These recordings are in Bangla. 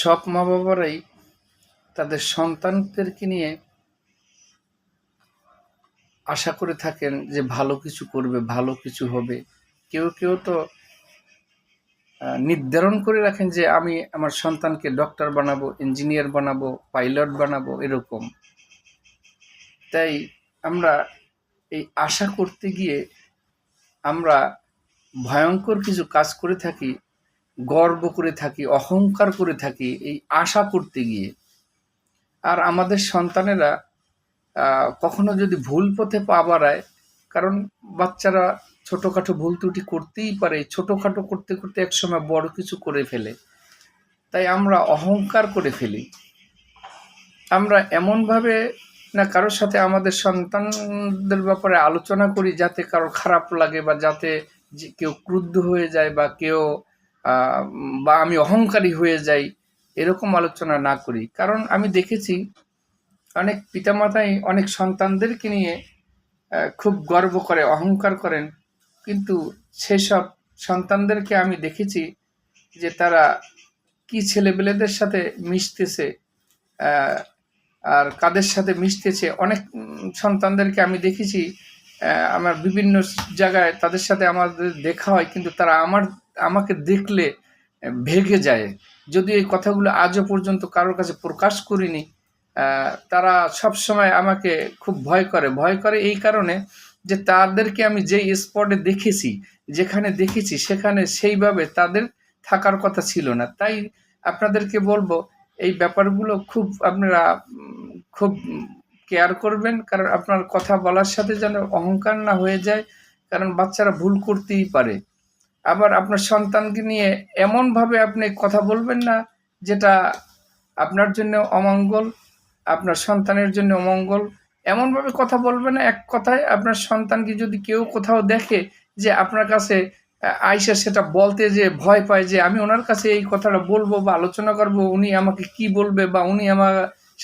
সব মা বাবারাই তাদের সন্তানদেরকে নিয়ে আশা করে থাকেন যে ভালো কিছু করবে, ভালো কিছু হবে। কেউ কেউ তো নির্ধারণ করে রাখেন যে আমি আমার সন্তানকে ডক্টর বানাবো, ইঞ্জিনিয়ার বানাবো, পাইলট বানাবো, এরকম। তাই আমরা এই আশা করতে গিয়ে আমরা ভয়ঙ্কর কিছু কাজ করে থাকি। গর্ব করে থাকি, অহংকার করে থাকি, এই আশা করতে গিয়ে। আর আমাদের সন্তানেরা কখনো যদি ভুল পথে পা বাড়ায়, কারণ বাচ্চারা ছোটোখাটো ভুল ত্রুটি করতেই পারে, ছোটোখাটো করতে করতে একসময় বড় কিছু করে ফেলে। তাই আমরা অহংকার করে ফেলি। আমরা এমনভাবে না কারোর সাথে আমাদের সন্তানদের ব্যাপারে আলোচনা করি যাতে কারও খারাপ লাগে বা যাতে কেউ ক্রুদ্ধ হয়ে যায় বা কেউ বা আমি অহংকারী হয়ে যাই, এরকম আলোচনা না করি। কারণ আমি দেখেছি অনেক পিতামাতাই অনেক সন্তানদেরকে নিয়ে খুব গর্ব করে, অহংকার করেন। কিন্তু সেসব সন্তানদেরকে আমি দেখেছি যে তারা কি ছেলেবেলেদের সাথে মিশতেছে আর কাদের সাথে মিশতেছে, অনেক সন্তানদেরকে আমি দেখেছি আমার বিভিন্ন জায়গায় তাদের সাথে আমাদের দেখা হয়, কিন্তু তারা আমার, আমাকে দেখলে ভেগে যায়। যদি এই কথাগুলো আজও পর্যন্ত কারোর কাছে প্রকাশ করিনি তারা সব সময় আমাকে খুব ভয় করে। ভয় করে এই কারণে যে তাদেরকে আমি যেই স্পটে দেখেছি, যেখানে দেখেছি, সেখানে সেইভাবে তাদের থাকার কথা ছিল না। তাই আপনাদেরকে বলব, এই ব্যাপারগুলো খুব আপনারা খুব কেয়ার করবেন, কারণ আপনার কথা বলার সাথে যেন অহংকার না হয়ে যায়, কারণ বাচ্চারা ভুল করতেই পারে। আবার আপনার সন্তানকে নিয়ে এমনভাবে আপনি কথা বলবেন না, যেটা আপনার জন্য অমঙ্গল, আপনার সন্তানের জন্য অমঙ্গল। এমনভাবে কথা বলবেন না, এক কথায় আপনার সন্তানকে যদি কেউ কোথাও দেখে যে আপনার কাছে আইসা সেটা বলতে যে ভয় পায় যে আমি ওনার কাছে এই কথাটা বলব বা আলোচনা করব, উনি আমাকে কি বলবে বা উনি আমার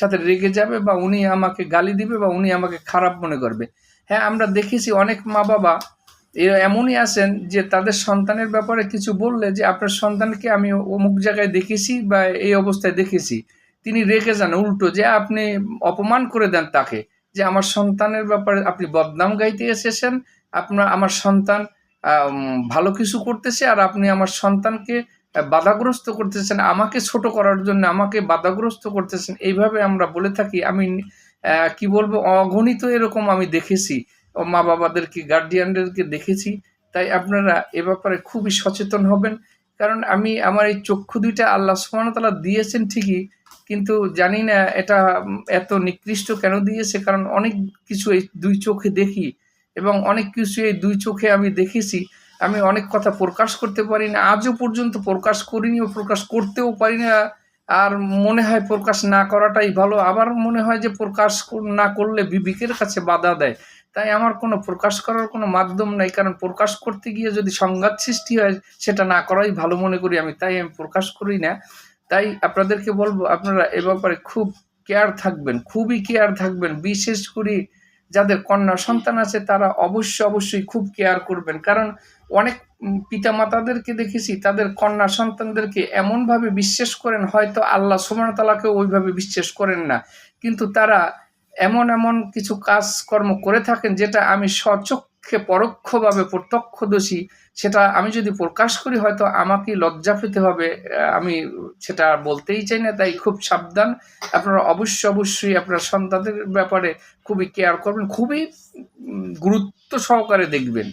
সাথে রেগে যাবে বা উনি আমাকে গালি দিবে বা উনি আমাকে খারাপ মনে করবে। হ্যাঁ আমরা দেখেছি অনেক মা বাবা এমনই আছেন যে তাদের সন্তানের ব্যাপারে কিছু বললে যে, আপনার সন্তানকে আমি অমুক জায়গায় দেখেছি বা এই অবস্থায় দেখেছি। তিনি রেখে যান, উল্টো যে, আপনি অপমান করে দেন তাকে যে, আমার সন্তানের ব্যাপারে আপনি বদনাম গাইতে এসেছেন, আপনার, আমার সন্তান ভালো কিছু করতেছে আর আপনি আমার সন্তানকে বাধাগ্রস্ত করতেছেন, আমাকে ছোট করার জন্য আমাকে বাধাগ্রস্ত করতেছেন, এইভাবে আমরা বলে থাকি। আমি কি বলব, অগণিত এরকম আমি দেখেছি। মা বাবাদেরকে গার্ডিয়ানদেরকে দেখেছি। তাই আপনারা এ ব্যাপারে খুবই সচেতন হবেন। কারণ আমি, আমার এই চক্ষু দুইটা আল্লাহ সুবহানাহু দিয়েছেন ঠিকই, কিন্তু জানি না এটা এত নিকৃষ্ট কেন দিয়েছে। কারণ অনেক কিছু এই দুই চোখে দেখি এবং অনেক কিছু এই দুই চোখে আমি দেখেছি। আমি অনেক কথা প্রকাশ করতে পারি না, আজও পর্যন্ত প্রকাশ করিনি প্রকাশ করতেও পারি না, আর মনে হয় প্রকাশ না করাটাই ভালো। আবার মনে হয় যে প্রকাশ না করলে বিবেকের কাছে বাধা দেয়। তাই আমার কোনো প্রকাশ করার কোনো মাধ্যম নাই, কারণ প্রকাশ করতে গিয়ে যদি সংঘাত সৃষ্টি হয়, সেটা না করাই ভালো মনে করি আমি, তাই আমি প্রকাশ করি না। তাই আপনাদেরকে বলব, আপনারা এ ব্যাপারে খুব কেয়ার থাকবেন, খুবই কেয়ার থাকবেন, বিশেষ করে যাদের কন্যা সন্তান আছে, তারা অবশ্যই অবশ্যই খুব কেয়ার করবেন। কারণ অনেক পিতা মাতাদেরকে দেখেছি, তাদের কন্যা সন্তানদেরকে এমনভাবে বিশ্বাস করেন, হয়তো আল্লাহ সুমানতালাকে ওইভাবে বিশ্বাস করেন না। কিন্তু তারা এমন এমন কিছু কাজকর্ম করে থাকেন, যেটা আমি স্বচক্ষে পরোক্ষভাবে প্রত্যক্ষদোষী, সেটা আমি যদি প্রকাশ করি, হয়তো আমাকে লজ্জা পেতে হবে। আমি সেটা বলতেই চাই না, তাই খুব সাবধান। আপনারা অবশ্যই অবশ্যই আপনার সন্তানদের ব্যাপারে খুবই কেয়ার করবেন, খুবই গুরুত্ব সহকারে দেখবেন।